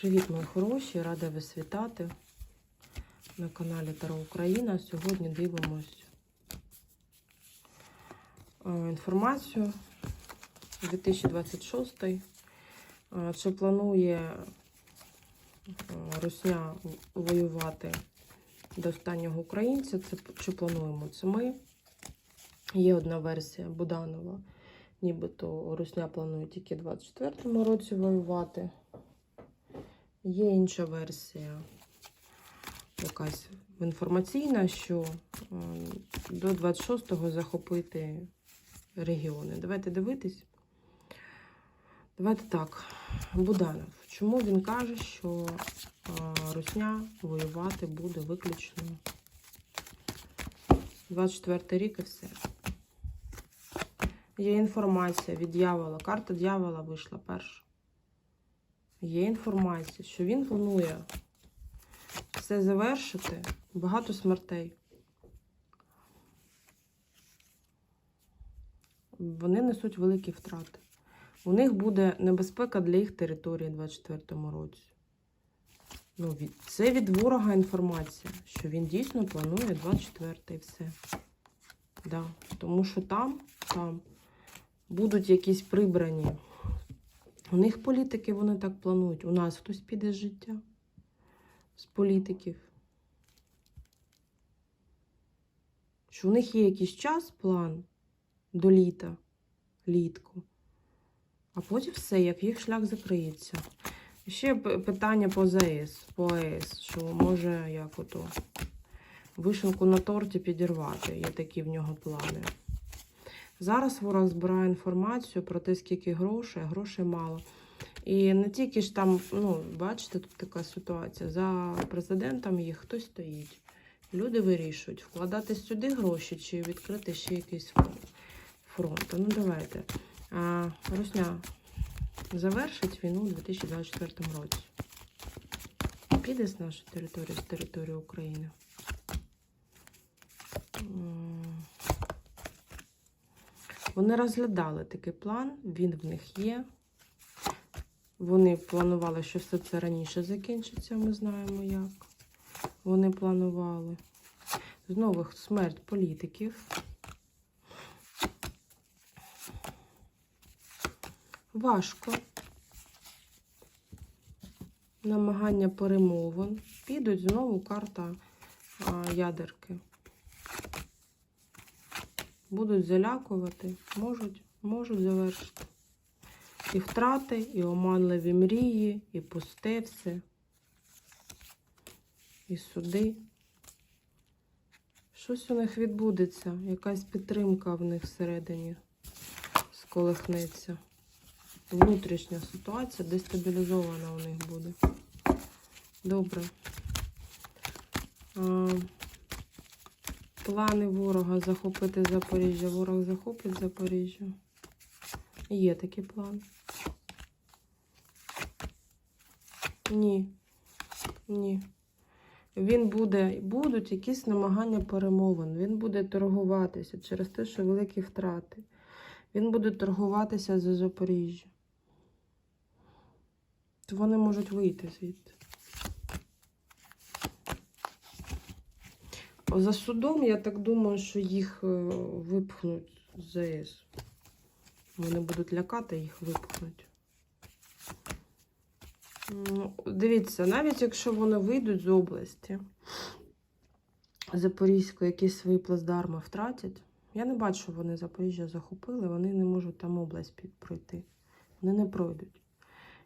Привіт, мої хороші! Рада вас вітати на каналі Таро Україна. Сьогодні дивимось е, інформацію 2026. Е, Чи планує е, Русня воювати до останнього українця? Це чи плануємо це ми? Є одна версія Буданова. Нібито Русня планує тільки в 24-му році воювати. Є інша версія, якась інформаційна, що е, до 26-го захопити регіони. Давайте дивитись. Давайте так. Буданов. Чому він каже, що е, Русня воювати буде виключно 24 рік і все. Є інформація від дьявола. Карта дьявола вийшла перша. Є інформація, що він планує все завершити. Багато смертей. Вони несуть великі втрати. У них буде небезпека для їх території у 24-му році. Ну, це від ворога інформація, що він дійсно планує 24-й і все. Да. Тому що там, там будуть якісь прибрані. У них політики вони так планують. У нас хтось піде з життя з політиків. Що у них є якийсь час, план до літа, літку. А потім все, як їх шлях закриється. Ще питання по ЗАЕС, по АЕС, що може як ото вишенку на торті підірвати. Є такі в нього плани. Зараз ворог збирає інформацію про те, скільки грошей, а грошей мало. І не тільки ж там, ну, бачите, тут така ситуація. За президентом їх хтось стоїть. Люди вирішують, вкладати сюди гроші чи відкрити ще якийсь фронт. Ну, давайте. А, Русня завершить війну у 2024 році. Піде з нашої території, з території України. Вони розглядали такий план, він в них є. Вони планували, що все це раніше закінчиться, ми знаємо як. Вони планували. Знову смерть політиків. Важко. Намагання перемовин. Підуть знову карта а, ядерки. Будуть залякувати, можуть, можуть завершити. І втрати, і оманливі мрії, і пусте все, і суди. Щось у них відбудеться, якась підтримка в них всередині сколихнеться. Внутрішня ситуація дестабілізована у них буде. Добре. Плани ворога захопити Запоріжжя. Ворог захопить Запоріжжя. Є такий план. Ні. Ні. Він буде, будуть якісь намагання перемовин. Він буде торгуватися через те, що великі втрати. Він буде торгуватися за Запоріжжя. То вони можуть вийти звідти. За судом, я так думаю, що їх е, випхнуть з ЗАЕС. Вони будуть лякати, їх випхнуть. Ну, Дивіться, навіть якщо вони вийдуть з області Запорізької, якісь свої плацдарми втратять. Я не бачу, вони Запоріжжя захопили, вони не можуть там область пройти. Вони не пройдуть.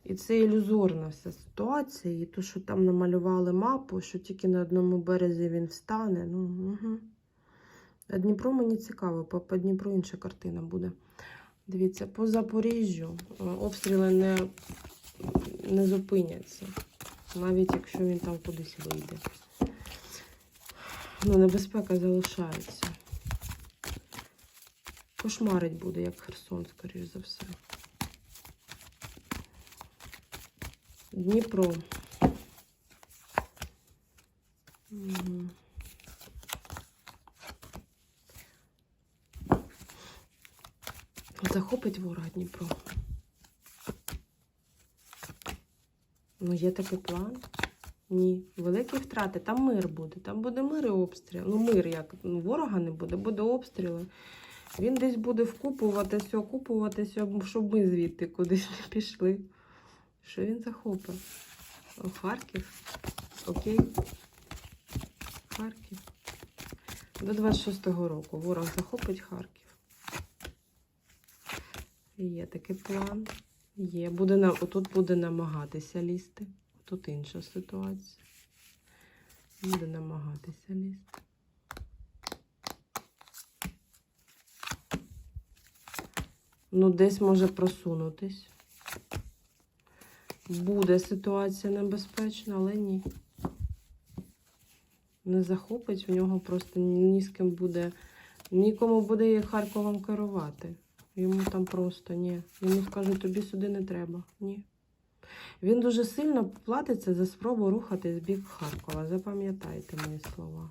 І це ілюзорна вся ситуація. І то, що там намалювали мапу, що тільки на одному березі він встане. Ну, угу. А Дніпро мені цікаво, по, по Дніпру інша картина буде. Дивіться, по Запоріжжю е, обстріли не, не зупиняться, навіть якщо він там кудись вийде. Ну, небезпека залишається. Кошмарить буде, як Херсон, скоріш за все. Дніпро. Мгм. Захопить ворога Дніпро. Ну, є такий план. Ні. Великі втрати. Там мир буде. Там буде мир і обстріл. Ну, мир як ну, ворога не буде, буде обстріли. Він десь буде вкупуватися, окупуватися, щоб ми звідти кудись не пішли. Що він захопить? О, Харків. Окей. Харків. До 26-го року ворог захопить Харків. Є такий план. Є. Буде. Отут буде намагатися лізти. Тут інша ситуація. Буде намагатися лізти. Ну, десь може просунутись. Буде ситуація небезпечна, але ні. Не захопить, в нього просто ні з ким буде, нікому буде Харковом керувати. Йому там просто ні. Йому скажуть, тобі сюди не треба. Ні. Він дуже сильно платиться за спробу рухатись в бік Харкова. Запам'ятайте мої слова.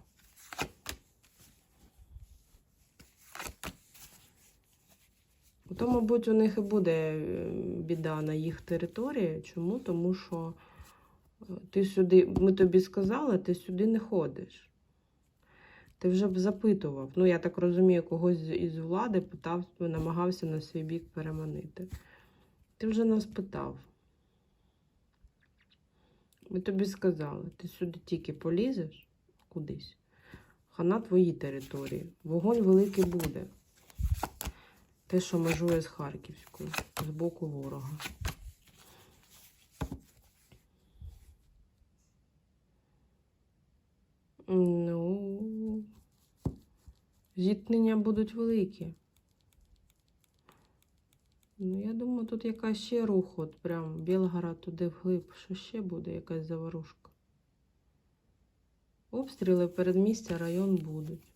То, мабуть, у них і буде е, біда на їх території. Чому? Тому що е, ти сюди, ми тобі сказали, ти сюди не ходиш. Ти вже б запитував. Ну, я так розумію, когось із влади питав, намагався на свій бік переманити. Ти вже нас питав. Ми тобі сказали, ти сюди тільки полізеш кудись. Хана твої території. Вогонь великий буде. Те, що межує з Харківською, з боку ворога. Ну, зіткнення будуть великі. Ну, я думаю, тут якась ще рух, от прям Білгород туди вглиб, що ще буде якась заварушка. Обстріли передмістя район будуть.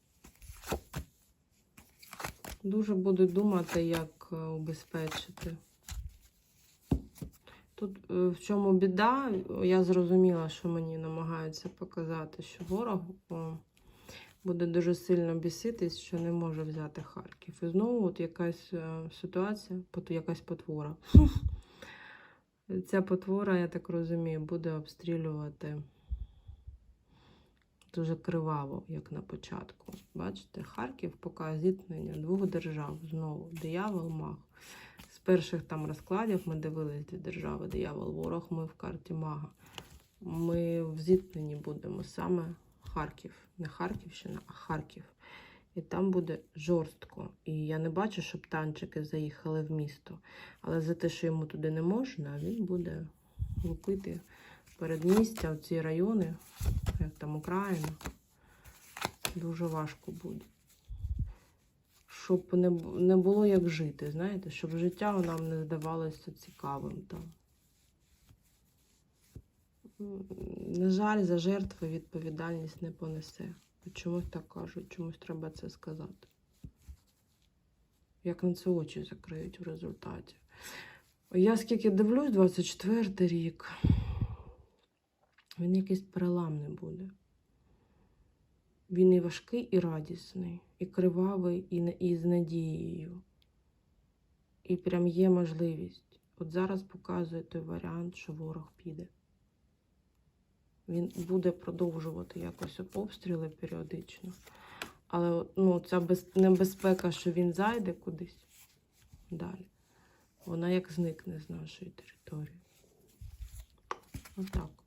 Дуже будуть думати, як е, убезпечити. Тут е, в чому біда, я зрозуміла, що мені намагаються показати, що ворог буде дуже сильно біситись, що не може взяти Харків. І знову от якась е, ситуація, якась потвора. Ця потвора, я так розумію, буде обстрілювати дуже криваво, як на початку. Бачите, Харків поки зіткнення двох держав. Знову диявол маг. З перших там розкладів ми дивились дві держави. Диявол, ворог, ми в карті мага. Ми в зіткненні будемо саме Харків. Не Харківщина, а Харків. І там буде жорстко. І я не бачу, щоб танчики заїхали в місто. Але за те, що йому туди не можна, він буде лупити передмістя, в ці райони, як там Україна. Дуже важко буде. Щоб не, не було як жити, знаєте, щоб життя нам не здавалося цікавим там. На жаль, за жертви відповідальність не понесе. Чомусь так кажуть, чомусь треба це сказати. Як на це очі закриють в результаті. Я скільки дивлюсь, 24 рік, він якийсь переламний буде. Він і важкий, і радісний, і кривавий, і, з надією. І прям є можливість. От зараз показує той варіант, що ворог піде. Він буде продовжувати якось обстріли періодично. Але ну, ця без... небезпека, що він зайде кудись далі, вона як зникне з нашої території. Отак.